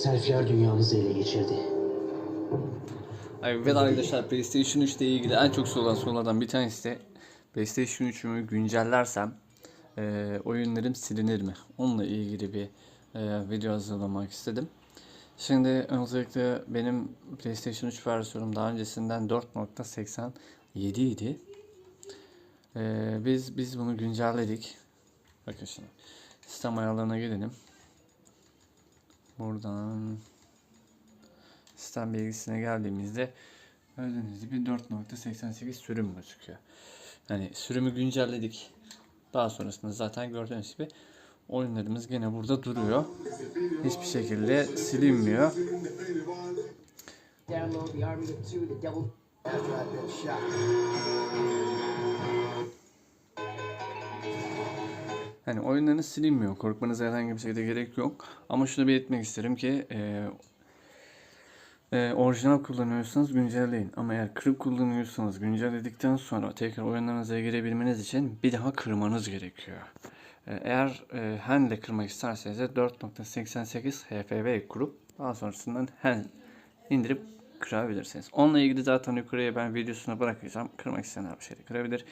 Selfie'ler dünyamızı ele geçirdi. Evet arkadaşlar PlayStation 3 ile ilgili en çok sorulan sorulardan bir tanesi de PlayStation 3'ümü güncellersem e, oyunlarım silinir mi? Onunla ilgili bir e, video hazırlamak istedim. Şimdi öncelikle benim PlayStation 3 versiyonum daha öncesinden 4.87 idi. E, biz biz bunu güncelledik. Bakın şimdi sistem ayarlarına gelelim. Buradan sistem bilgisine geldiğimizde gördüğünüz gibi 4.88 sürüm gözüküyor. Yani sürümü güncelledik. Daha sonrasında zaten gördüğünüz gibi oyunlarımız gene burada duruyor. Hiçbir şekilde silinmiyor. Yani oyunlarınız silinmiyor. Korkmanıza herhangi bir şekilde gerek yok. Ama şunu belirtmek isterim ki e, e, orijinal kullanıyorsanız güncelleyin. Ama eğer kırık kullanıyorsanız güncelledikten sonra tekrar oyunlarınıza girebilmeniz için bir daha kırmanız gerekiyor. E, eğer e, HEN'le kırmak isterseniz de 4.88 HFV kurup daha sonrasından HEN indirip kırabilirsiniz. Onunla ilgili zaten yukarıya ben videosunu bırakacağım. Kırmak isteyenler bir şeyde kırabilir.